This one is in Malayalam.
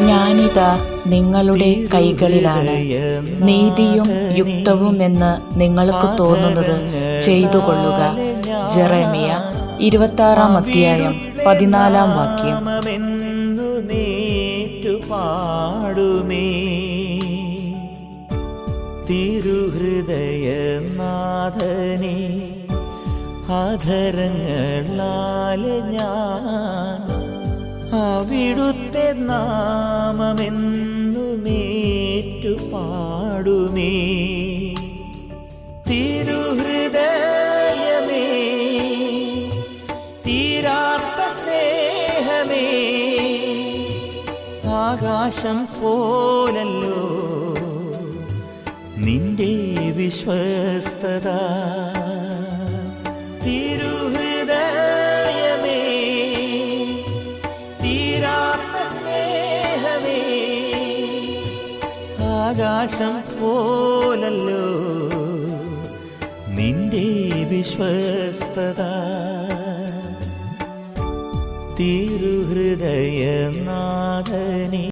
ഞാനിതാ നിങ്ങളുടെ കൈകളിലാണ്. നീതിയും യുക്തവുമെന്ന് നിങ്ങൾക്ക് തോന്നുന്നത് ചെയ്തു കൊള്ളുക ജെറേമിയ ഇരുപത്താറാം അധ്യായം പതിനാലാം വാക്യം. പാടുമേ തിരുഹൃദയനാഥനെ അധരങ്ങളാലെ ഞാൻ അവിടുത്തെ നാമമെന്നുമേറ്റു പാടുമേ തിരുഹൃദയമേ ആകാശം പോലല്ലോ നിന്റെ വിശ്വസ്തത. ആകാശം പോലല്ലോ. നിന്റെ വിശ്വസ്തത തിരുഹൃദയനാഥനെ.